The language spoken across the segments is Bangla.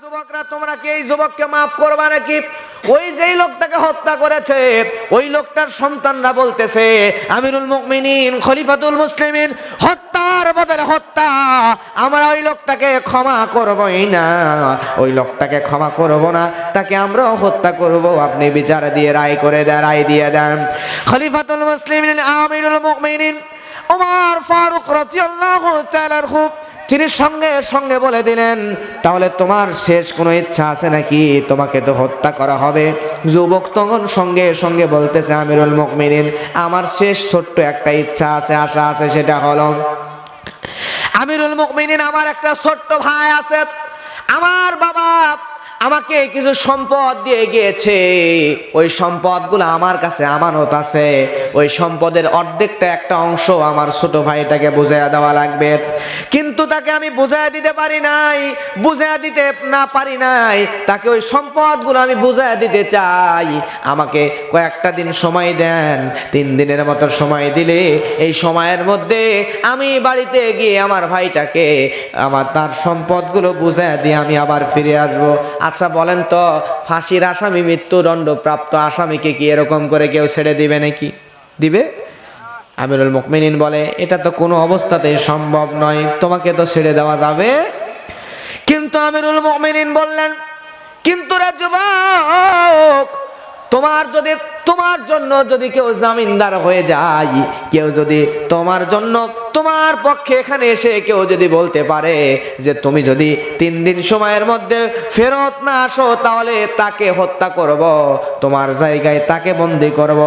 যুবকরা, তোমরা কি এই যুবককে মাফ করবা নাকি? ওই যেই লোকটাকে হত্যা করেছে, ওই লোকটার সন্তানরা বলতেছে, আমিরুল মুকমিনিন খলিফাতুল মুসলিমিন, হত্যার বদলে হত্যা। আমরা ওই লোকটাকে ক্ষমা করবই না। ওই লোকটাকে ক্ষমা করব না, তাকে আমরাও হত্যা করব। আপনি বিচার দিয়ে রায় করে দেন, রায় দিয়ে দেন। খলিফাতুল মুসলিমিন, আমিরুল মুকমিনিন ওমর ফারুক রাদিয়াল্লাহু তাআলার খুব তিনি সঙ্গে সঙ্গে বলে দিলেন, তাহলে তোমার শেষ কোনো ইচ্ছা আছে নাকি? তোমাকে তো হত্যা করা হবে। যুবক তখন সঙ্গে সঙ্গে বলতেছে, আমিরুল মুকমিনিন আমার শেষ ছোট্ট একটা ইচ্ছা আছে, আশা আছে, সেটা হলো, আমিরুল মুকমিনিন আমার একটা ছোট্ট ভাই আছে। আমার বাবা আমাকে কিছু সম্পদ দিয়ে গিয়েছে। ওই সম্পদগুলো আমার কাছে আমানত আছে। ওই সম্পদের অর্ধেকটা একটা অংশ আমার ছোট ভাইটাকে বুঝাইয়া দেওয়া লাগবে। কিন্তু তাকে আমি বুঝাইয়া দিতে পারি নাই, বুঝাইয়া দিতে না পারি নাই। তাকে ওই সম্পদগুলো আমি বুঝাইয়া দিতে চাই। আমাকে কয়েকটা দিন সময় দেন, তিন দিনের মতো সময় দিলে এই সময়ের মধ্যে আমি বাড়িতে গিয়ে আমার ভাইটাকে, আমার তার সম্পদগুলো বুঝাইয়া দিয়ে আমি আবার ফিরে আসব। আচ্ছা বলেন তো, ফাঁসির আসামি মৃত্যুদণ্ড প্রাপ্ত আসামিকে কি এরকম করে কেউ ছেড়ে দিবে নাকি? দিবে? আমিরুল মুকমিনিন বলে, এটা তো কোনো অবস্থাতেই সম্ভব নয়, তোমাকে তো ছেড়ে দেওয়া যাবে। কিন্তু আমিরুল মুকমিনিন বললেন, কিন্তু রাজ্য তোমার যদি তোমার জন্য যদি কেউ জামিনদার হয়ে যায়, কেউ যদি তোমার জন্য, তোমার পক্ষে এখানে এসে কেউ যদি বলতে পারে যে তুমি যদি তিন দিন সময়ের মধ্যে ফেরত না আসো, তাহলে তাকে হত্যা করব, তোমার জায়গায় তাকে বন্দি করব।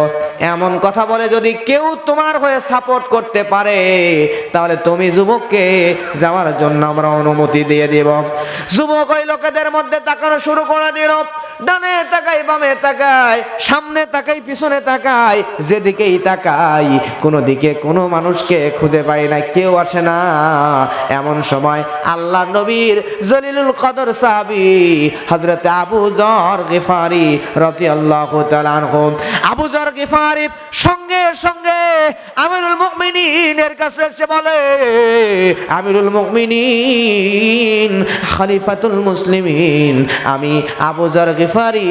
এমন কথা বলে যদি কেউ তোমার হয়ে সাপোর্ট করতে পারে, তাহলে তুমি যুবককে যাওয়ার জন্য আমরা অনুমতি দিয়ে দেব। যুবক ওই লোকেদের মধ্যে তাকানো শুরু করে দিল। ডানে তাকাই বামে তাকাই সামনে তাকাই, পিছনে তাকাই, যেদিকেই তাকাই, কোনো দিকে কোনো মানুষকে খুঁজে পাই না, কেউ আসে না। এমন সময় আল্লাহ নবীর জলিলুল কদর সাহাবি, হযরত আবু জর গিফারি তাআলা আনহু, আবু জর গিফারি সঙ্গে সঙ্গে আমিরুল মুমিনিনের কাছে এসে বলে, আমিরুল মুমিনিন, খলিফাতুল মুসলিমিন, আমি আবু জর গিফারি।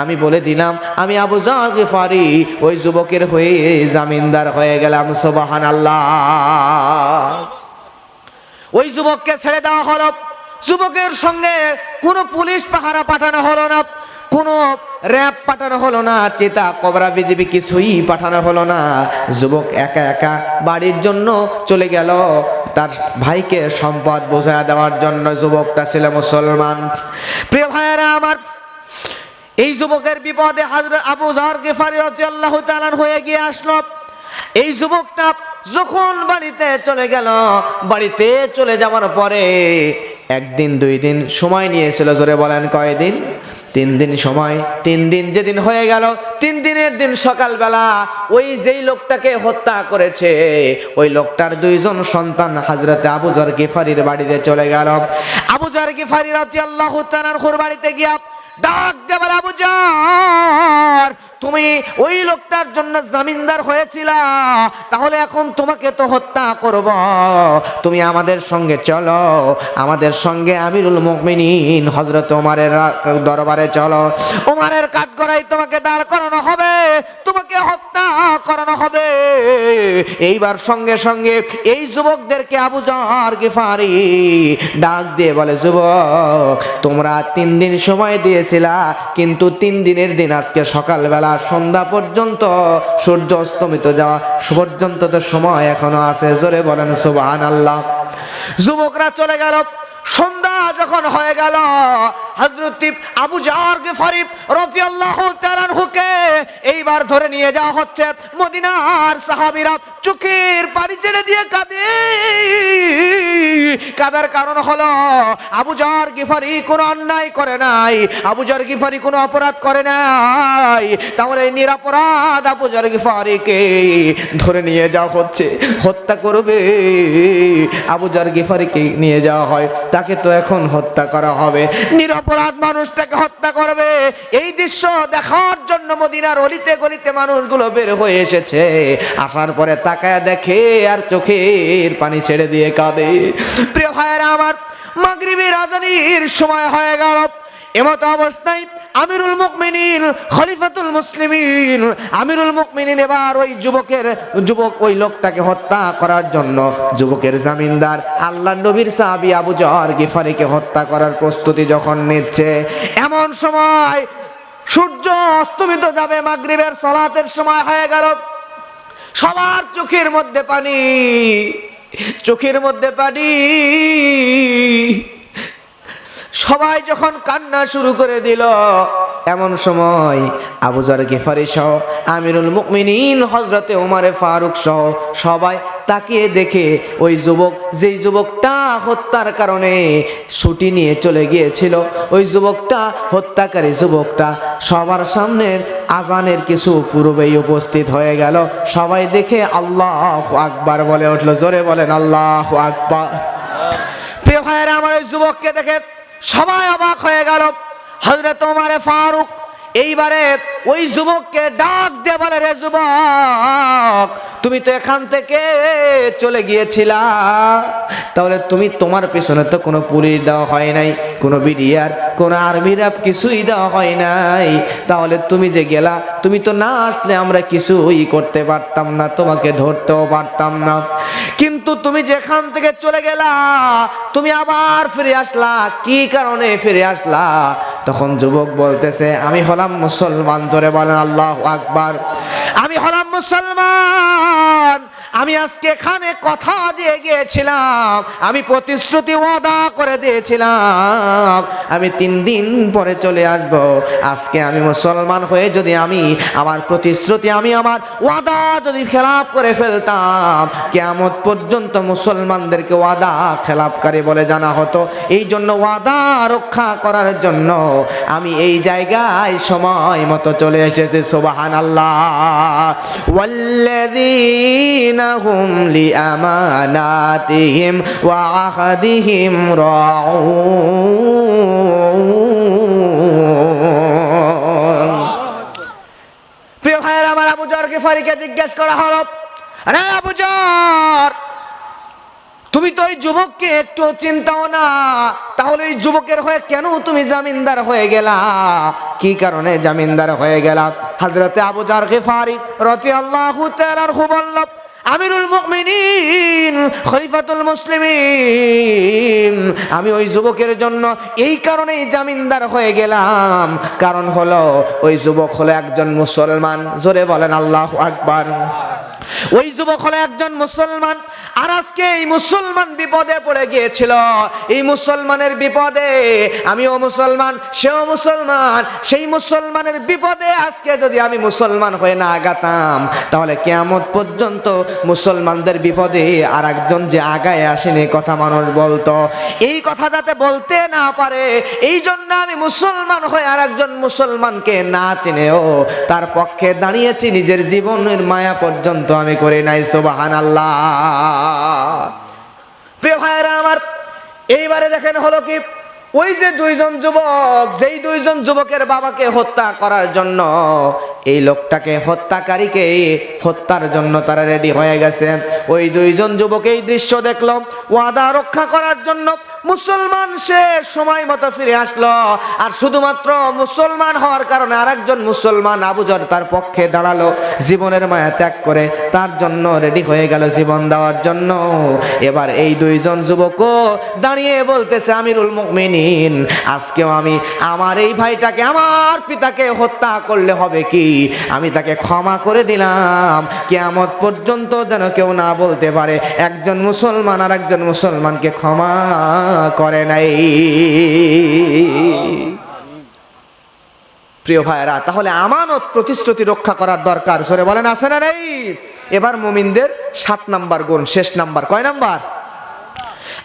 আমি বলে দিলাম, আমি আবু জর গিফারি ওই যুবকের হয়ে জামিনদার হয়ে গেলাম সুবহান আল্লাহ ওই যুবককে ছেড়ে দেওয়া হলো। যুবকের সঙ্গে কোনো পুলিশ পাহারা পাঠানো হলো না, কোনো র্যাব পাঠানো হলো না, চেতা কবরা বিজেপি কিছুই পাঠানো হলো না। যুবক একা একা বাড়ির জন্য চলে গেল। তার ভাইকে সম্পদ বোঝা দেওয়ার জন্য যুবকটা ছিল মুসলমান। প্রিয় ভাইয়েরা, আমার এই যুবকের বিপদে হাজরত আবু জাহর গেফারি রাদিয়াল্লাহু তাআলা হয়ে গিয়ে আসলো। এই যুবকটা যখন বাড়িতে চলে গেল, বাড়িতে চলে যাওয়ার পরে একদিন, দুই দিন সময় নিয়েছিল, জোরে বলেন কয়দিন? তিন দিন সময়, তিন দিন যেদিন হয়ে গেল, তিন দিনের দিন সকালবেলা ওই যেই লোকটাকে হত্যা করেছে, ওই লোকটার দুইজন সন্তান হাজরতে আবুজর গিফারির বাড়িতে চলে গেল। আবুজর গিফারি রাদিয়াল্লাহু তাআলার বাড়িতে গিয়া ডাক দে বলে, আবু জার, তুমি ওই লোকটার জন্য জামিনদার হয়েছিল, তাহলে এখন তোমাকে তো হত্যা করব। তুমি আমাদের সঙ্গে চলো, আমাদের সঙ্গে আমিরুল মুমিনিন হজরত ওমরের দরবারে চলো। ওমরের কাঠগড়াই তোমাকে দাঁড় করানো হবে তোমাকে হত্যা করানো হবে এইবার সঙ্গে সঙ্গে এই যুবকদেরকে আবু জার গিফারি ডাক দিয়ে বলে, যুবক, তোমরা তিন দিন সময় দিয়েছিলা, কিন্তু তিন দিনের দিন আজকে সকালবেলা সন্ধ্যা পর্যন্ত সূর্য অস্তমিত যাওয়া পর্যন্ত তো সময় এখনও আছে। জোরে বলেন সুবহান আল্লাহ যুবকরা চলে গেল। সন্ধ্যা যখন হয়ে গেল আবু এইবার ধরে নিয়ে যাওয়া হচ্ছে। মদিনার সাহাবীরা চোখের পানি ছেড়ে দিয়ে কাঁদে। কাদার কারণ হলো আবু জার গিফারি কোনো অন্যায় করে নাই। আবু জার গিফারি কোনো অপরাধ করে নাই। তাহলে নিরাপরাধ আবু জার গিফারিকে ধরে নিয়ে যাওয়া হচ্ছে, হত্যা করবে। আবু জার গিফারিকে নিয়ে যাওয়া হয়, তাকে তো এখন হত্যা করা হবে। নিরপরাধ মানুষটাকে হত্যা করবে। এই দৃশ্য দেখার জন্য মদিনার অলিতে গলিতে মানুষগুলো বের হয়ে এসেছে। আসার পরে তাকায় দেখে আর চোখের পানি ছেড়ে দিয়ে কাঁদে। প্রিয় ভাইয়েরা আমার মাগরিবের আজানির সময় হয়ে গেল। এমত অবস্থায় আমিরুল মুকমিনিন, খলিফাতুল মুসলিমিন, আমিরুল মুকমিনিন এবার ওই যুবকের, যুবক ওই লোকটাকে হত্যা করার জন্য যুবকের জামিনদার আল্লাহ নবীর সাহাবী আবু জহর গিফারিকে হত্যা করার প্রস্তুতি যখন নিচ্ছে, এমন সময় সূর্য অস্তমিত যাবে মাগরিবের সলাতের সময় হয়ে গেল। সবার চোখের মধ্যে পানি। চোখের মধ্যে পানি। সবাই যখন কান্না শুরু করে দিল, এমন সময় আবুজার গেফারি সহ আমিরুল মুকমিনিন হজরতে উমারে ফারুক সহ সবাই তাকিয়ে দেখে ওই যুবক, যেই যুবকটা হত্যার কারণে ছুটি নিয়ে চলে গিয়েছিল, ওই যুবকটা, হত্যাকারী যুবকটা সবার সামনে আজানের কিছু পূর্বেই উপস্থিত হয়ে গেল। সবাই দেখে আল্লাহ আকবার বলে উঠল, জোরে বলেন আল্লাহ আকবার। প্রিয় ভাইয়েরা, আমার ওই যুবককে দেখে সবাই অবাক হয়ে গেল। হজরত ওমারে ফারুক এইবারে ওই যুবককে ডাক দিয়ে বলে, রে যুবক, তুমি তো এখান থেকে চলে গিয়েছিলা। তাহলে তুমি তোমার পেছনে তো কোনো পুলিশ দেওয়া হয় নাই, কোনো বিডিআর, কোনো আর্মির কিছুই দেওয়া হয় নাই। তাহলে তুমি যে গেলা, তুমি তো না আসলে আমরা কিছুই করতে পারতাম না, তোমাকে ধরতেও পারতাম না। কিন্তু তুমি যেখান থেকে চলে গেলা, তুমি আবার ফিরে আসলা। কি কারণে ফিরে আসলা? তখন যুবক বলতেছে, আমি হলাম মুসলমান ধরে বলেন আল্লাহ আকবার। আমি হলাম মুসলমান। আমি আজকে এখানে কথা দিয়ে গিয়েছিলাম। আমি প্রতিশ্রুতি ওয়াদা করে দিয়েছিলাম। আমি তিন দিন পরে চলে আসব। আজকে আমি মুসলমান হয়ে যদি আমি আমার প্রতিশ্রুতি, আমি আমার ওয়াদা যদি খেলাপ করে ফেলতাম, কেয়ামত পর্যন্ত মুসলমানদেরকে ওয়াদা খেলাপকারী বলে জানা হতো। এই জন্য ওয়াদা রক্ষা করার জন্য আমি এই জায়গায় সময় মতো চলে এসেছি সোবাহান আল্লাহ লিআমানাতিহিম ওয়া আহাদিহিম রাউন প্রিয় ভাইয়ের, আমার আবু জরকে ফারিকে জিজ্ঞেস করা হলো, আরে আবু জর তুমি তো ওই যুবককে একটু চিন্তাও না, তাহলে ওই যুবকের হয়ে কেন তুমি জামিনদার হয়ে গেলা? কি কারণে জামিনদার হয়ে গেলা? হযরতে আবু জার গিফারি রাদিয়াল্লাহু তাআলার বলল আমিরুল মুমিনিন, খলিফাতুল মুসলিমিন। আমি ওই যুবকের জন্য এই কারণেই জামিনদার হয়ে গেলাম। কারণ হলো, ওই যুবক হলো একজন মুসলমান। জোরে বলেন আল্লাহ আকবার। ওই যুবক হলো একজন মুসলমান, আর আজকে এই মুসলমান বিপদে পড়ে গিয়েছিল। এই মুসলমানের বিপদে আমিও মুসলমান, সেও মুসলমান, সেই মুসলমানের বিপদে আজকে যদি আমি মুসলমান হয়ে না আগাতাম, তাহলে কেয়ামত পর্যন্ত মুসলমানদের বিপদে আর একজন যে আগায় আসেনি কথা মানুষ বলতো। এই কথা যাতে বলতে না পারে, এই জন্য আমি মুসলমান হয়ে আর একজন মুসলমানকে না চিনেও, তার পক্ষে দাঁড়িয়েছি নিজের জীবনের মায়া পর্যন্ত আমি করে নাই সোবাহান আল্লাহ প্রিয় আমার, এইবারে দেখেন হলো কি, ওই যে দুইজন যুবক, যেই দুইজন যুবকের বাবাকে হত্যা করার জন্য এই লোকটাকে হত্যাকারীকে হত্যার জন্য তারা রেডি হয়ে গেছে। ওই দুইজন যুবক এই দৃশ্য দেখল, ওয়াদা রক্ষা করার জন্য মুসলমান সে সময় মতো ফিরে আসলো। আর শুধুমাত্র মুসলমান হওয়ার কারণে আরেকজন মুসলমান আবুজর তার পক্ষে দাঁড়াল, জীবনের মায়া ত্যাগ করে, তার জন্য রেডি হয়ে গেল জীবন দেওয়ার জন্য। এবার এই দুইজন যুবকও দাঁড়িয়ে বলতেছে, আমিরুল মুমিনিন, আজকেও আমি আমার এই ভাইটাকে, আমার পিতাকে হত্যা করলে হবে কি? আমি তাকে ক্ষমা করে দিলাম। কেয়ামত পর্যন্ত যেন কেউ না বলতে পারে, একজন মুসলমান আর একজন মুসলমানকে ক্ষমা করে নাই প্রিয় ভাইরা তাহলে আমানত প্রতিশ্রুতি রক্ষা করার দরকার সরে বলেন আছে না নেই এবার মুমিনদের সাত নাম্বার গুণ শেষ নাম্বার কয় নাম্বার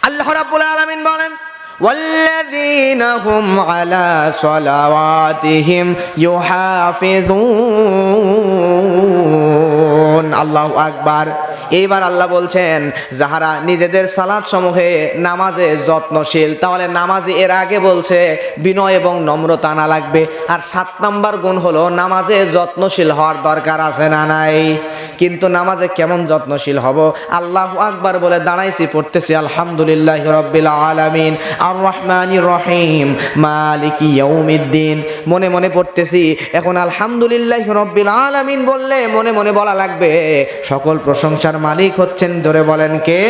আল্লাহ রাব্বুল আলামিন বলেন والذين هم على صلواتهم يحافظون আল্লাহ আকবার। এইবার আল্লাহ বলছেন, যাহারা নিজেদের সালাদ সমূহে নামাজে যত্নশীল, তাহলে নামাজে এর আগে বলছে, বিনয় এবং নম্রতা আনা লাগবে। আর সাত নাম্বার গুণ হলো, নামাজে যত্নশীল হওয়ার দরকার আছে না নাই? কিন্তু নামাজে কেমন যত্নশীল হব? আল্লাহ আকবার বলে দাঁড়াইছি, পড়তেছি, আলহামদুলিল্লাহ রব্বিল আলামিন। আর রহমানির রহিম, মালিকি ইয়াউমিদ্দিন। মনে মনে পড়তেছি, এখন আলহামদুলিল্লাহ রব্বিল আলামিন বললে মনে মনে বলা লাগবে সকল প্রশংসার মালিক হচ্ছেন, জোরে বলেন কে?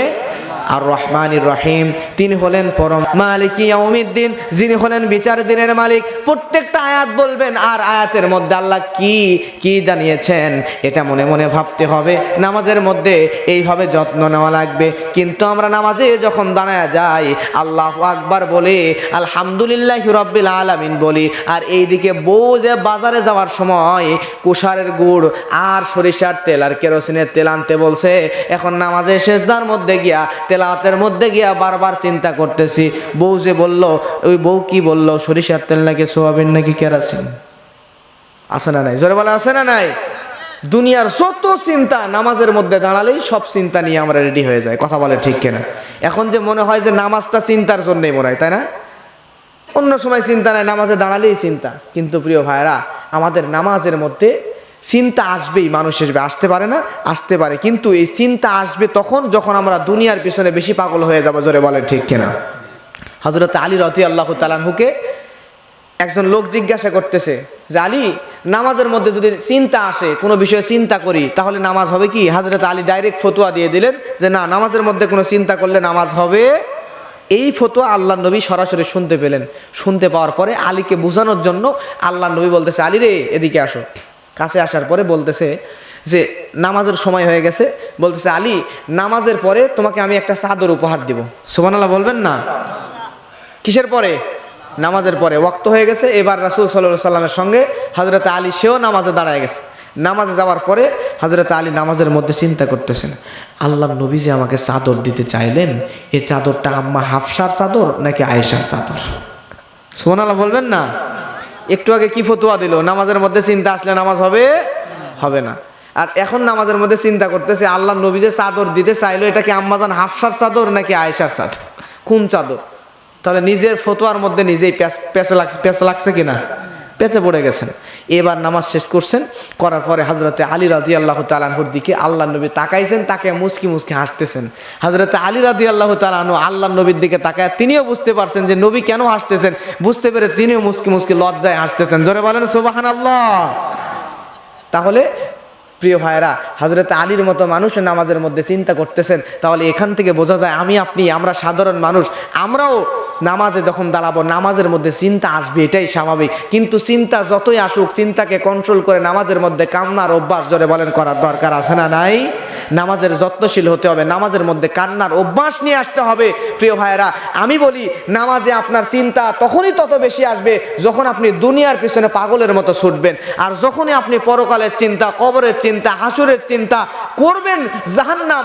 আর রহমানির রহিম। তিনি হলেন পরম মালিক ইয়াউমিদ্দিন, যিনি হলেন বিচার দিনের মালিক। প্রত্যেকটা আয়াত বলবেন, আর আয়াতের মধ্যে আল্লাহ কি কি জানিয়েছেন, এটা মনে মনে ভাবতে হবে। নামাজের মধ্যে এইভাবে যত্ন নেওয়া লাগবে। কিন্তু আমরা নামাজে যখন দাঁড়ায় যাই, আল্লাহ আকবার বলে, আলহামদুলিল্লাহ রব্বিল আলামিন বলি, আর এইদিকে বউ যে বাজারে যাওয়ার সময় কুষারের গুড় আর সরিষার তেল আর কেরোসিনের তেল আনতে বলছে, এখন নামাজে শেষদার মধ্যে গিয়া, তেলাওয়াতের মধ্যে গিয়া বারবার চিন্তা করতেছি। বউ যে বলল, ওই বউ কি বলল, সরিষার তেল নাকি সোয়াবিন নাকি কেরাসিন? আছে না নাই? জোরে বলা আছে না নাই? দুনিয়ার যত চিন্তা নামাজের মধ্যে দাঁড়ালেই সব চিন্তা নিয়ে আমরা রেডি হয়ে যায় কথা বলে ঠিক কেনা? এখন যে মনে হয় যে নামাজটা চিন্তার জন্যই মনে হয়, তাই না? অন্য সময় চিন্তা নাই, নামাজে দাঁড়ালেই চিন্তা। কিন্তু প্রিয় ভাইরা আমাদের নামাজের মধ্যে চিন্তা আসবেই, মানুষ আসবে আসতে পারে না, আসতে পারে। কিন্তু এই চিন্তা আসবে তখন যখন আমরা দুনিয়ার পিছনে বেশি পাগল হয়ে যাব, জোরে বলেন ঠিক কিনা? হজরত আলী রতি আল্লাহ তালানহুকে একজন লোক জিজ্ঞাসা করতেছে যে, আলী, নামাজের মধ্যে যদি চিন্তা আসে, কোনো বিষয়ে চিন্তা করি, তাহলে নামাজ হবে কি? হাজরত আলী ডাইরেক্ট ফতুয়া দিয়ে দিলেন যে, না, নামাজের মধ্যে কোনো চিন্তা করলে নামাজ হবে। এই ফতোয়া আল্লাহ নবী সরাসরি শুনতে পেলেন। শুনতে পাওয়ার পরে আলীকে বোঝানোর জন্য আল্লাহ নবী বলতেছে, আলী রে, এদিকে আসো। কাছে আসার পরে বলতেছে যে, নামাজের সময় হয়ে গেছে। বলতেছে, আলী, নামাজের পরে তোমাকে আমি একটা চাদর উপহার দিব। সুবহানাল্লাহ বলবেন না? কিসের পরে? নামাজের পরে। ওয়াক্ত হয়ে গেছে। এবার রাসুল সাল্লাহ সাল্লামের সঙ্গে হাজরত আলী, সেও নামাজে দাঁড়ায় গেছে। নামাজে যাওয়ার পরে হাজরত আলী নামাজের মধ্যে চিন্তা করতেছেন, আল্লাহ নবী যে আমাকে চাদর দিতে চাইলেন এই চাদরটা আম্মা হাফসার চাদর নাকি আয়েশার চাদর? সোনালা বলবেন না? একটু আগে কি ফতুয়া দিল? নামাজের মধ্যে চিন্তা আসলে নামাজ হবে? হবে না। আর এখন নামাজের মধ্যে চিন্তা করতেছে, আল্লাহ নবী যে চাদর দিতে চাইলো, এটা কি আম্মাজান হাফসার চাদর নাকি আয়েশার চাদর? কোন চাদর? তাহলে নিজের ফতোয়ার মধ্যে নিজেই প্যাচ- লাগছে পেঁচে লাগছে কিনা? পেঁচে পড়ে গেছেন। এবার নামাজ শেষ করছেন, করার পরে হজরতে আলী রাজি আল্লাহ তালাহুর দিকে আল্লাহ নবী তাকাইছেন তাকে মুসকি মুসকি হাসতেছেন। হজরতে আলী রাজি আল্লাহ তালাহু আল্লাহ নবীর দিকে তাকায় তিনিও বুঝতে পারছেন যে নবী কেন হাসতেছেন, বুঝতে পেরে তিনিও মুসকি মুসকি লজ্জায় হাসতেছেন। জোরে বলেন সুবাহান আল্লাহ তাহলে প্রিয় ভাইরা হজরত আলীর মতো মানুষ নামাজের মধ্যে চিন্তা করতেছেন, তাহলে এখান থেকে বোঝা যায় আমি, আপনি, আমরা সাধারণ মানুষ, আমরাও নামাজে যখন দাঁড়াবো, নামাজের মধ্যে চিন্তা আসবে, এটাই স্বাভাবিক। কিন্তু চিন্তা যতই আসুক, চিন্তাকে কন্ট্রোল করে নামাজের মধ্যে কান্নার অভ্যাস ধরে বলেন, করার দরকার আছে না নাই? নামাজের যত্নশীল হতে হবে, নামাজের মধ্যে কান্নার অভ্যাস নিয়ে আসতে হবে। প্রিয় ভাইয়েরা, আমি বলি, নামাজে আপনার চিন্তা তখনই তত বেশি আসবে যখন আপনি দুনিয়ার পিছনে পাগলের মতো ছুটবেন। আর যখনই আপনি পরকালের চিন্তা, কবরের চিন্তা হাসুরের চিন্তা, করবেন জাহান্নাম।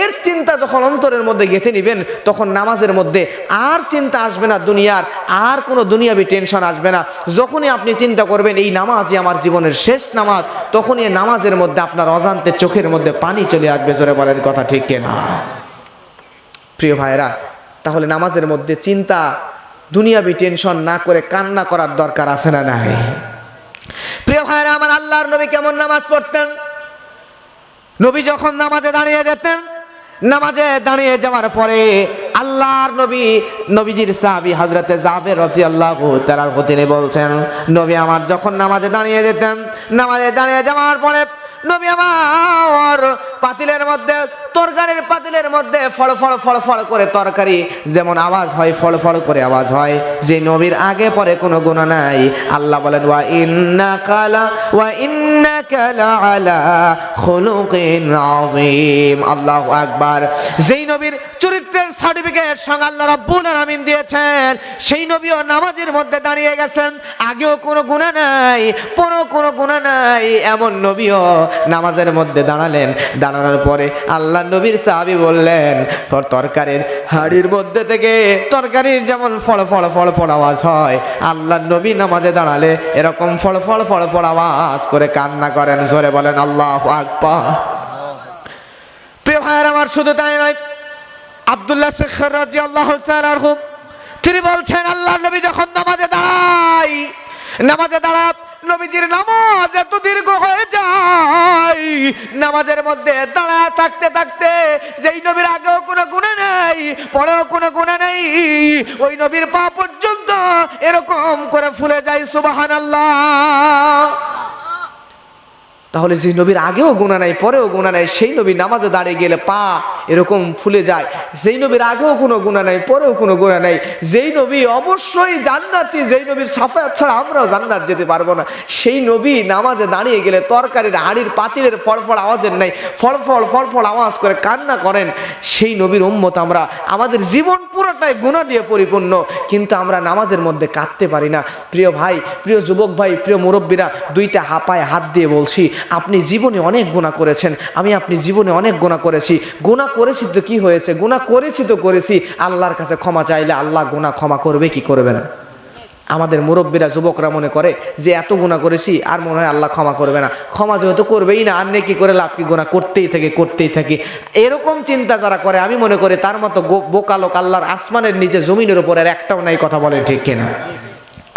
এর চিন্তা যখন অন্তরের মধ্যে গেঁথে নিবেন, তখন নামাজের মধ্যে আর চিন্তা আসবে না দুনিয়ার, আর কোনো দুনিয়াবি টেনশন আসবে না। যখনই আপনি চিন্তা করবেন, এই নামাজই আমার জীবনের শেষ নামাজ, তখনই এই নামাজের মধ্যে আপনার অজান্তে চোখের মধ্যে পানি চলে আসবে, জোরে বলেন কথা ঠিক কেনা? প্রিয় ভাইরা তাহলে নামাজের মধ্যে চিন্তা, দুনিয়াবি টেনশন না করে কান্না করার দরকার আছে না নাই? প্রিয় ভাইরা আমার আল্লাহর নবী কেমন নামাজ পড়তেন? নবী যখন নামাজে দাঁড়িয়ে যেতেন, নামাজে দাঁড়িয়ে যাওয়ার পরে আল্লাহর নবী, নবীজির সাহাবি হজরতে জাবের রতি আল্লাহ তার তিনি বলছেন, নবী আমার, যখন নামাজে দাঁড়িয়ে যেতেন, নামাজে দাঁড়িয়ে যাওয়ার পরে নবী আমার পাতিলের মধ্যে, তরকারির পাতিলের মধ্যে ফল ফল ফল ফল করে তরকারি, যেমন আওয়াজ হয়, ফল ফল করে আওয়াজ হয়। যে নবীর আগে পরে কোনো গুণা নাই। আল্লাহ বলেন, ওয়া ইন্না কালা, ওয়া ইন্না কালা আলা খুলুকিন আযীম। আল্লাহু আকবার। যেই নবীর চরিত্রের সার্টিফিকেট সঙ্গে আল্লাহ রাব্বুল আলামিন দিয়েছেন, সেই নবীও নামাজের মধ্যে দাঁড়িয়ে গেছেন। আগেও কোনো গুনাহ নাই, পরও কোনো গুনাহ নাই, এমন নবীও নামাজের মধ্যে দাঁড়ালেন। দাঁড়ানোর পরে আল্লাহ নবীর সাহাবী বললেন "ফর তরকারির হাড়ির মধ্যে থেকে তরকারির যেমন ফল ফল ফল ফল আওয়াজ হয় আল্লাহ নবী নামাজে দাঁড়ালে এরকম ফল ফল ফল ফল আওয়াজ করে কান্না করেন। জোরে বলেন, আল্লাহ আকবার। প্রিয় ভাইয়ের, আমার শুধু তাই নয়, আব্দুল্লাহ শেখ রাজি আল্লাহ তিনি বলছেন আল্লাহ নবী যখন নামাজে দাঁড়াই নামাজে দাঁড়া নবীজির নামাজ এত দীর্ঘ হয়ে যায়। নামাজের মধ্যে দাঁড়া থাকতে থাকতে যেই নবীর আগেও কোনো গুণা নেই, পরেও কোনো গুণা নেই, ওই নবীর পা পর্যন্ত এরকম করে ফুলে যায় সুবাহান তাহলে যে নবীর আগেও গুণা নাই, পরেও গুণা নাই, সেই নবী নামাজে দাঁড়িয়ে গেলে পা এরকম ফুলে যায়। যেই নবীর আগেও কোনো গুণা নাই, পরেও কোনো গুণা নাই। যেই নবী অবশ্যই জান্নাতি, যেই নবীর সাফায়াত ছাড়া আমরাও জান্নাত যেতে পারব না। সেই নবী নামাজে দাঁড়িয়ে গেলে তরকারির হাড়ির পাতিলের ফড়ফড় আওয়াজের নাই, ফড়ফড় ফড়ফড় আওয়াজ করে কান্না করেন। সেই নবীর উম্মত আমরা, আমাদের জীবন পুরোটাই গুণা দিয়ে পরিপূর্ণ, কিন্তু আমরা নামাজের মধ্যে কাঁদতে পারি না। প্রিয় ভাই, প্রিয় যুবক ভাই, প্রিয় মুরব্বীরা, দুইটা হাপায় হাত দিয়ে বলছি, আপনি জীবনে অনেক গুণা করেছেন, আমি আপনি জীবনে অনেক গুণা করেছি। গুণা করেছি তো কি হয়েছে? গুণা করেছি তো করেছি, আল্লাহর কাছে ক্ষমা চাইলে আল্লাহ গুণা ক্ষমা করবে, কি করবে না? আমাদের মুরব্বীরা, যুবকরা মনে করে যে এত গুণা করেছি, আর মনে হয় আল্লাহ ক্ষমা করবে না। ক্ষমা যেহেতু করবেই না, আর কি করে লাভ কি গুণা করতেই থাকে করতেই থাকে। এরকম চিন্তা যারা করে, আমি মনে করি তার মতো গো- বোকা আল্লাহর আসমানের নিচে জমিনের উপর আর একটাও নাই কথা বলে ঠিক কিনা।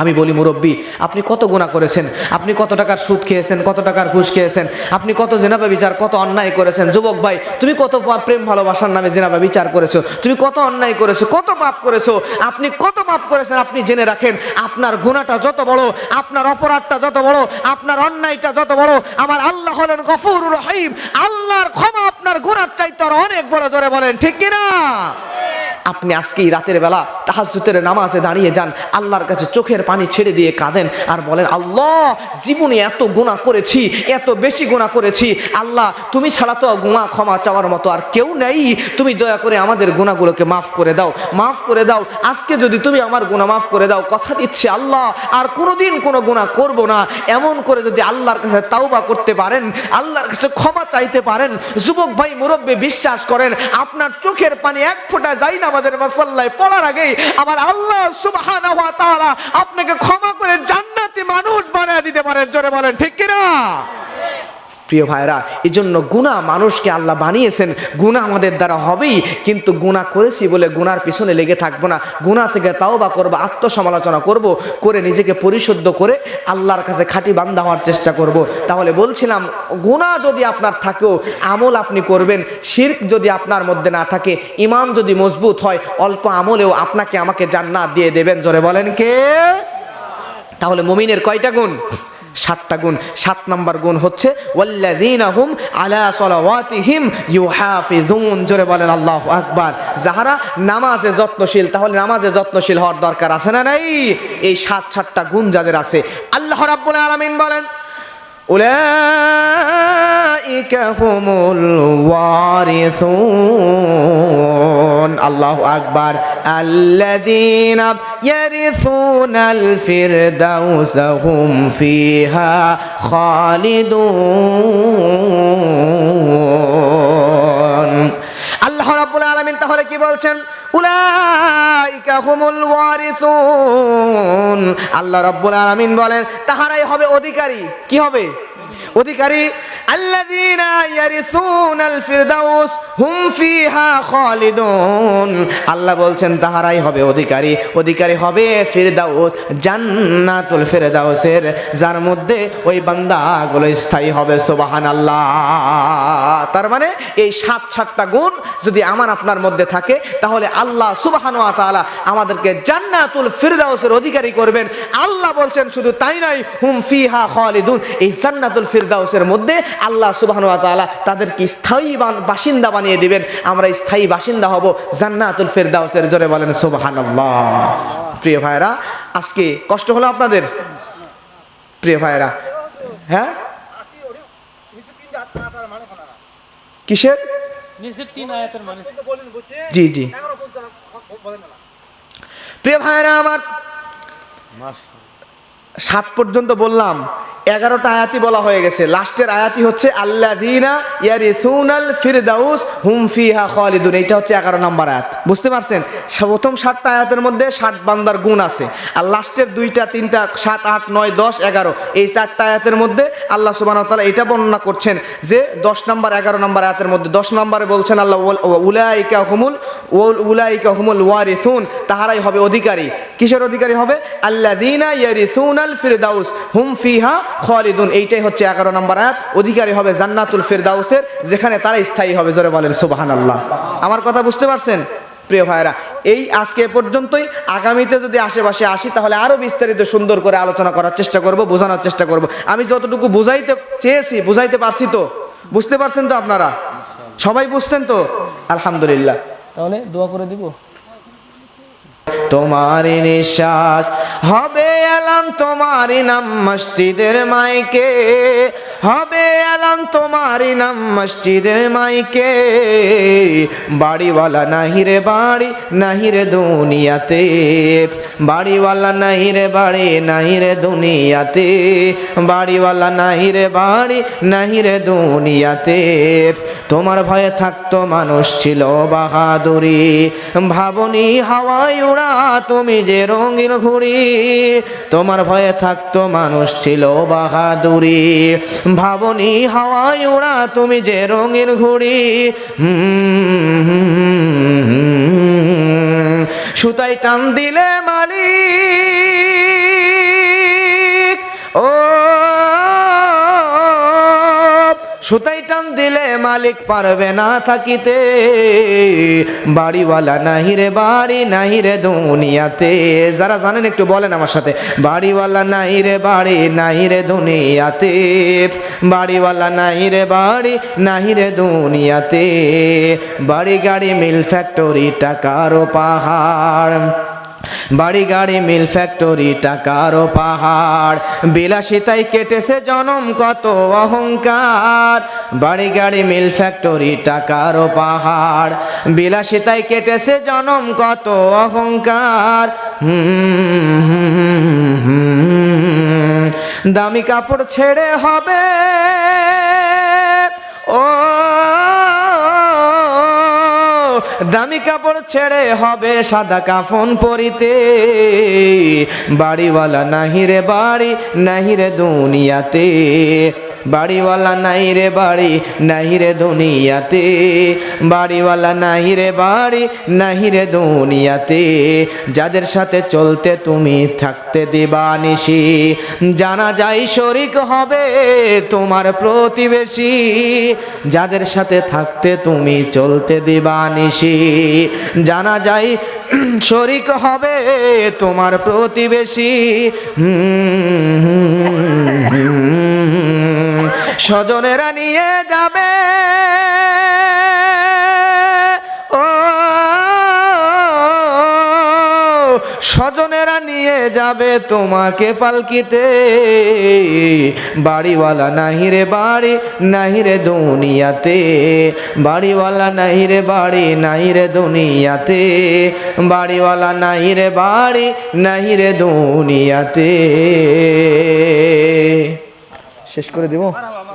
আমি বলি, মুরব্বী, আপনি কত গুণা করেছেন? আপনি কত টাকার সুদ খেয়েছেন? কত টাকার ঘুষ খেয়েছেন? আপনি কত জেনাবা বিচার, কত অন্যায় করেছেন? যুবক ভাই, তুমি কত প্রেম ভালোবাসার নামে জেনাবা বিচার করেছ? তুমি কত অন্যায় করেছ? কত পাপ করেছ? আপনি কত পাপ করেছেন? আপনি জেনে রাখেন, আপনার গুণাটা যত বড়, আপনার অপরাধটা যত বড়, আপনার অন্যায়টা যত বড়, আমার আল্লাহ হলেন গফুর রহিম। আল্লাহর ক্ষমা আপনার গুণার চাইতে আরও অনেক বড় ধরে বলেন, ঠিক কিনা? আপনি আজকেই রাতের বেলা তাহাজুতের নামাজে দাঁড়িয়ে যান, আল্লাহর কাছে চোখের ছেড়ে দিয়ে কাঁদেন আর বলেন, আল্লাহ, জীবনে এত গুণা করেছি, এত বেশি গুণা করেছি। আল্লাহ, তুমি ছাড়া তো গুণা ক্ষমা চাওয়ার মতো আর কেউ নেই। তুমি দয়া করে আমাদের গুণাগুলোকে মাফ করে দাও, মাফ করে দাও। আজকে যদি তুমি আমার গুণা মাফ করে দাও, কথা দিচ্ছে, আল্লাহ, আর কোনোদিন কোনো গুণা করব না। এমন করে যদি আল্লাহর কাছে তাওবা করতে পারেন, আল্লাহর কাছে ক্ষমা চাইতে পারেন, যুবক ভাই, মুরব্বী, বিশ্বাস করেন, আপনার চোখের পানি এক ফোঁটা যাই না আমাদের মাসাল্লায় পড়ার আগেই। আমার আল্লাহ তাআলা আপনাকে ক্ষমা করে জান্নাতি মানুষ বানিয়ে দিতে পারেন। জোরে বলেন ঠিক কিনা? প্রিয় ভাইরা এই জন্য গুণা মানুষকে আল্লাহ বানিয়েছেন। গুণা আমাদের দ্বারা হবেই, কিন্তু গুণা করেছি বলে গুনার পিছনে লেগে থাকব না। গুণা থেকে তাও বা করব, আত্মসমালোচনা করব, করে নিজেকে পরিশুদ্ধ করে আল্লাহর কাছে খাঁটি বান্ধা হওয়ার চেষ্টা করব। তাহলে বলছিলাম, গুণা যদি আপনার থাকেও, আমল আপনি করবেন। শির্ক যদি আপনার মধ্যে না থাকে ইমান যদি মজবুত হয়, অল্প আমলেও আপনাকে আমাকে জান্নাত দিয়ে দেবেন। জোরে বলেন কে? তাহলে মুমিনের কয়টা গুণ? সাতটা গুণ, সাত নাম্বার গুণ হচ্ছে ওয়াল্লাযীনাহুম আলা সলাওয়াতিহিম ইউহাফিযুন জোরে বলেন আল্লাহু আকবার। যাহারা নামাজে যত্নশীল, তাহলে নামাজে যত্নশীল হওয়ার দরকার আছে না নাই? এই সাত, সাতটা গুণ যাদের আছে, আল্লাহ রাব্বুল আলামিন বলেন উলাইকা হুমুল ওয়ারিসুন। আল্লাহু আকবার। আল্লাযীনা ইয়ারিসুনাল ফিরদাউস হুম ফিহা খালিদুন। আল্লাহ রাব্বুল আলামিন তাহলে কি বলছেন? উলাইকা হুমুল ওয়ারিসুন। আল্লাহ রাব্বুল আলামিন বলেন তাহারাই হবে অধিকারী। কি হবে? অধিকারী আল্লাহ বলছেন, তাহারাই হবে অধিকারী। অধিকারী হবে ফিরদাউস, জান্নাতুল ফিরদাউসের, যার মধ্যে ওই স্থায়ী হবে তার মানে এই সাত সাতটা গুণ যদি আমার আপনার মধ্যে থাকে, তাহলে আল্লাহ সুবাহান ওয়া আমাদেরকে জান্নাতুল ফিরদাউসের অধিকারী করবেন। আল্লাহ বলছেন, শুধু তাই নয়, হুম ফিহা খালিদুন। এই জান্নাতুল ফিরদাউসের মধ্যে আল্লাহ সুবহান তাআলা তাদেরকে স্থায়ী বাসিন্দা বানিয়ে দিবেন। আমরা স্থায়ী বাসিন্দা হব জান্নাতুল ফিরদাউসের জোরে বলেন সুবহানাল্লাহ। প্রিয় ভাইরা আজকে কষ্ট হলো আপনাদের? প্রিয় ভাইরা হ্যাঁ? কিসের? জি জি। প্রিয় ভাইরা আমার সাত পর্যন্ত বললাম, এগারোটা আয়াতি বলা হয়ে গেছে। লাস্টের আয়াতি হচ্ছে আল্লাহ দিনা ফিরদাউস হুম ফিহা খালিদুন। এইটা হচ্ছে এগারো নম্বর আয়াত। বুঝতে পারছেন? প্রথম সাতটা আয়াতের মধ্যে ষাট বান্দার গুণ আছে। আর লাস্টের দুইটা, তিনটা, সাত, আট, নয়, দশ, এগারো, এই চারটা আয়াতের মধ্যে আল্লাহ সুবাহ তালা এটা বর্ণনা করছেন যে, দশ নম্বর, এগারো নম্বর আয়াতের মধ্যে দশ নম্বরে বলছেন আল্লাহ উলাইকা হুমুল উলাইকা হুমুল ওয়ারিথুন তাহারাই হবে অধিকারী। কিসের অধিকারী হবে? আল্লাহ দিনা ইয়ারিথুনাল ফিরদাউস, হুম ফিহা খালিদুন। এইটাই হচ্ছে এগারো নম্বর আয়াত। অধিকারী হবে জান্নাতুল ফিরদাউসের, যেখানে তারা স্থায়ী হবে, জোরে বলেন, সুবহানাল্লাহ। আমার কথা বুঝতে পারছেন? প্রিয় ভাইরা এই আজকে পর্যন্তই। আগামীতে যদি আশেপাশে আসি, তাহলে আরও বিস্তারিত সুন্দর করে আলোচনা করার চেষ্টা করব, বোঝানোর চেষ্টা করব। আমি যতটুকু বুঝাইতে চেয়েছি, বুঝাইতে পারছি তো। বুঝতে পারছেন তো আপনারা? সবাই বুঝছেন তো? আলহামদুলিল্লাহ। তাহলে দোয়া করে দিব? তোমারই নিঃশ্বাস হবে এলাম তোমারই নাম মসজিদের মাইকে। হবে এলাম তোমারই নাম মসজিদের মাইকে। বাড়িওয়ালা নাহি রে বাড়ি, নাহি রে দুনিয়াতে। বাড়িওয়ালা নাহি রে বাড়ি, নাহি রে দুনিয়াতে। বাড়িওয়ালা নাহি রে বাড়ি, নাহি রে দুনিয়াতে। তোমার ভয়ে থাকতো মানুষ ছিল বাহাদুরি। ভাবনি হাওয়ায় উড়া, তুমি যে রঙিন ঘুড়ি। তোমার ভয়ে থাকতো মানুষ ছিল বাহাদুরি। ভাবনি হাওয়ায় ওড়া তুমি যে রঙিন ঘুড়ি। সুতাই টান দিলে মালিক। ও সুতাই টান দিলে মালিক পারবে না থাকিতে। বাড়িওয়ালা নাহি রে, বাড়ি নাহি রে দুনিয়াতে। যারা জানেন একটু বলেন আমার সাথে। বাড়িওয়ালা নাহি রে, বাড়ি নাহি রে দুনিয়াতে। বাড়িওয়ালা নাহি রে, বাড়ি নাহি রে দুনিয়াতে। বাড়ি গাড়ি মিল ফ্যাক্টরি টাকারও পাহাড়। বাড়ি গাড়ি, মিল ফ্যাক্টরি টাকারও পাহাড়। বিলাসিতাই কেটেছে জনম, কত অহংকার। বাড়ি গাড়ি, মিল ফ্যাক্টরি টাকারও পাহাড়। বিলাসিতাই কেটেছে জনম, কত অহংকার। দামি কাপড় ছেড়ে হবে। ও দামি কাপড় ছেড়ে হবে সাদা কাফন পরিতে। বাড়িওয়ালা নাহি রে বাড়ি, নাহি রে দুনিয়াতে। বাড়িওয়ালা নাই রে বাড়ি, নাহি রে দুনিয়াতে। বাড়িওয়ালা নাহি রে বাড়ি, নাহি রে দুনিয়াতে। যাদের সাথে চলতে তুমি থাকতে দিবা নিশি জানা যায় শরিক হবে তোমার প্রতিবেশী। যাদের সাথে থাকতে তুমি চলতে দিবা নিশি জানা যায় শরিক হবে তোমার প্রতিবেশী। স্বজনেরা নিয়ে যাবে স্বজনেরা নিয়ে যাবে তোমাকে পালকিতে। বাড়িওয়ালা নাহি রে বাড়ি, নাহি রে দুনিয়াতে। বাড়িওয়ালা নাহি রে বাড়ি, নাহি রে দুনিয়াতে। বাড়িওয়ালা নাহি রে বাড়ি, নাহি রে দুনিয়াতে। শেষ করে দিব।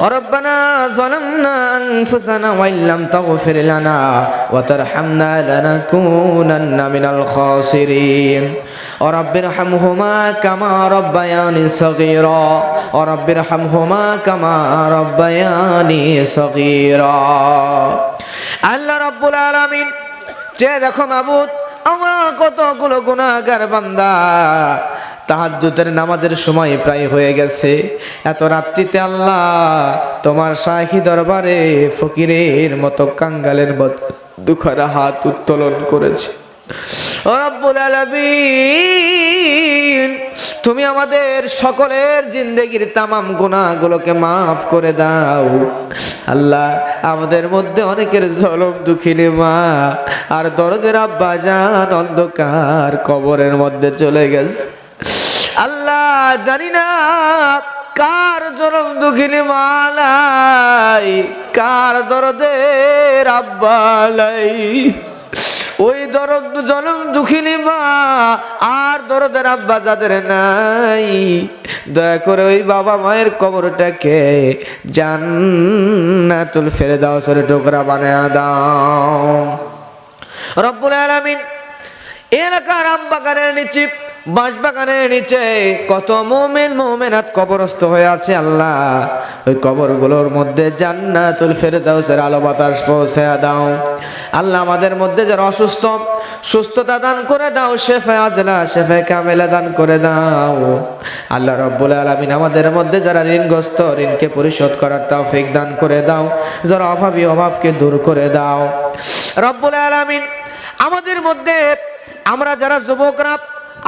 ربنا ظلمنا أنفسنا وإن لم تغفر لنا وترحمنا لنكونن من الخاسرين ورب ارحمهما كما ربياني صغيرا ورب ارحمهما كما ربياني صغيرا আল্লাহ রাব্বুল আলামিন যে দেখো মাবুদ আমরা কতগুলো গুনাহগার বান্দা তাহাজ্জুদের নামাজের সময় প্রায় হয়ে গেছে। এত রাত্রিতে আল্লাহ তোমার শাহী দরবারে ফকিরের মতো কাঙ্গালের মতো দুখারা হাত উত্তোলন করেছে। তুমি আমাদের সকলের জিন্দগির তামাম গুনাহগুলোকে মাফ করে দাও। আল্লাহ, আমাদের মধ্যে অনেকের জলম দুঃখিনী মা, আর দরদের আব্বা জান অন্ধকার কবরের মধ্যে চলে গেছে। আল্লাহ জানি না কার জনম দুঃখিনী মালাই, কার দরদের আব্বালাই। ওই দরদ জনম দুঃখিনী মা, আর দরদের আব্বা যাদের নাই। দয়া করে ওই বাবা মায়ের কবরটাকে জান্নাতুল ফেরে দাও সরে টোকরা বানায় দাও। রব্বুল আলামিন, এলাকার আম বাগানের নিচে বাঁশ বাগানের নিচে কত মোমেন মোমেনাত কবরস্থ হয়ে আছে আল্লাহ। ওই কবরগুলোর মধ্যে জান্নাতুল ফেরদাউসের আলো বাতাস পৌঁছে দাও। আল্লাহ আমাদের মধ্যে যারা অসুস্থ, সুস্থতা দান করে দাও, শেফে আজলা, শেফে কামেলা দান করে দাও। আল্লাহ রব্বুল আলামিন আমাদের মধ্যে যারা ঋণগ্রস্ত, ঋণকে পরিশোধ করার তৌফিক দান করে দাও। যারা অভাবী অভাবকে দূর করে দাও। রব্বুল আলামিন আমাদের মধ্যে আমরা যারা যুবকরা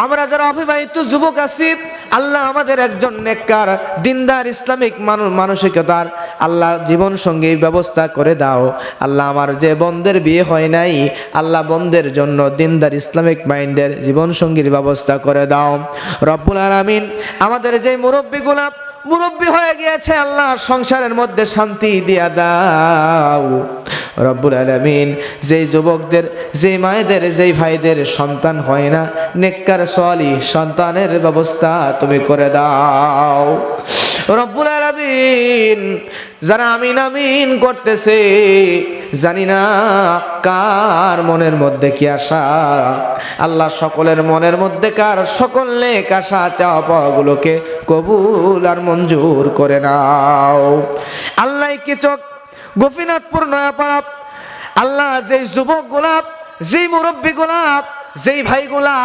আমরা যারা অবিবাহিত যুবক আছি, আল্লাহ আমাদের একজন নেককার, দিনদার, ইসলামিক মানুষ মানসিকতার আল্লাহ জীবন সঙ্গী ব্যবস্থা করে দাও। আল্লাহ আমার যে বন্ধের বিয়ে হয় নাই, আল্লাহ বন্ধের জন্য দিনদার, ইসলামিক মাইন্ডের জীবন সঙ্গীর ব্যবস্থা করে দাও। রব্বুল আলামিন, আমাদের যে মুরব্বীগুলা মুরব্বী হয়ে গিয়েছে, আল্লাহ সংসারের মধ্যে শান্তি দিয়া দাও। রব্বুল আলামিন, যেই যুবকদের, যেই মায়েদের, যেই ভাইদের সন্তান হয় না, নেককার সলি সন্তানের ব্যবস্থা তুমি করে দাও। রব্বুল আলামিন যারা আমিন আমিন করতেছে, জানি না কার মনের মধ্যে কি আশা। আল্লাহ সকলের মনের মধ্যে কার, সকল নেক আশা চাওয়া কবুল আর মঞ্জুর করে নাও। আল্লাহ কি চোখ? গোপীনাথপুর নয়াপাড়া। আল্লাহ যেই যুবক গোলাপ, যেই মুরব্বী গোলাপ যেই ভাইগুলা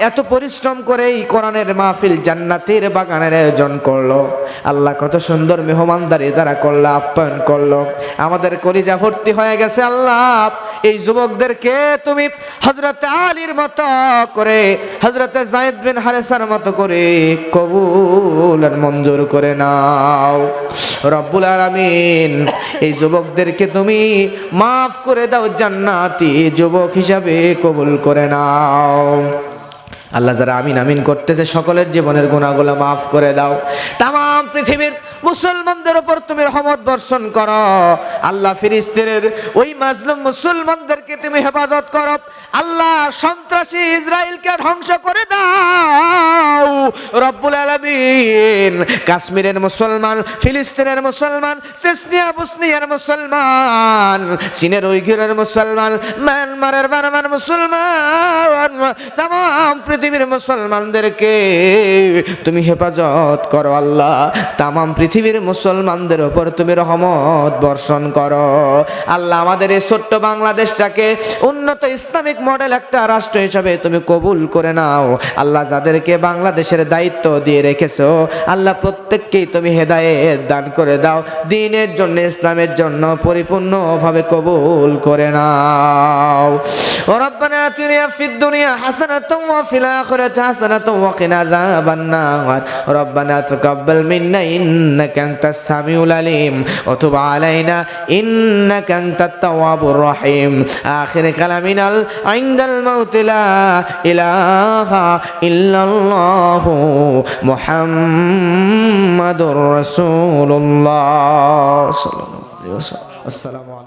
এত পরিশ্রম করে এই কোরআনের মাহফিল জান্নাতের বাগানের আয়োজন করল, আল্লাহ কত সুন্দর মেহমানদারি তারা করল, আপ্যায়ন করল। আমাদের কলিজা ভর্তি হয়ে গেছে, আল্লাহ। এই যুবকদেরকে তুমি হজরত আলীর মতো করে হজরতে জায়েদ বিন হারেসার মতো করে কবুল আর মঞ্জুর করে নাও। রব্বুল আলামিন, এই যুবকদেরকে তুমি মাফ করে দাও, জান্নাতি যুবক হিসাবে কবুল করে নাও। আল্লাহ যারা আমিন আমিন করতেছে, সকলের জীবনের গুণাগুলো মাফ করে দাও। তাম পৃথিবীর মুসলমানদের উপর তুমি রহমত বর্ষণ করো। আল্লাহ ফিরিস্তিনের ওই মাজলুম মুসলমানদেরকে তুমি হেফাজত করো। আল্লাহ সন্ত্রাসী ইসরায়েলকে ধ্বংস করে দাও। রব্বুল আলামিন কাশ্মীরের মুসলমান, ফিলিস্তিনের মুসলমান চেসনিয়া বুসনিয়ার মুসলমান, চীনের উইঘুরের মুসলমান, মায়ানমারের বারমান মুসলমান তাম পৃথিবীর মুসলমানদেরকে তুমি হেফাজত করো আল্লাহ। তামাম পৃথিবীর মুসলমানদের ওপর তুমি রহমত বর্ষণ করো। আল্লাহ আমাদের এই ছোট্ট বাংলাদেশটাকে উন্নত ইসলামিক মডেল একটা রাষ্ট্র হিসাবে তুমি কবুল করে নাও। আল্লাহ যাদেরকে বাংলাদেশের দায়িত্ব দিয়ে রেখেছো, আল্লাহ প্রত্যেককেই তুমি হেদায়েত দান করে দাও, দিনের জন্য, ইসলামের জন্য পরিপূর্ণভাবে কবুল করে নাও। রব্বানা আতিনা ফিদ দুনিয়া হাসানাতাও ওয়া ফিল আখিরাতি হাসানাতাও ওয়া কিনা আযাবান নার রব্বানা তাকাব্বাল মিন্না ইন্নাকা আনতাস সামিউল আলিম তুব আলাইনা ইন্নাকা আনতাত তাওয়াবুর রহিম। আখির কালামিনাল ইনদাল মাউত লা ইলাহা ইল্লাল্লাহ মুহাম্মাদুর রাসূলুল্লাহ। সাল্লাল্লাহু আলাইহি ওয়াসাল্লাম। আসসালামু আলাইকুম।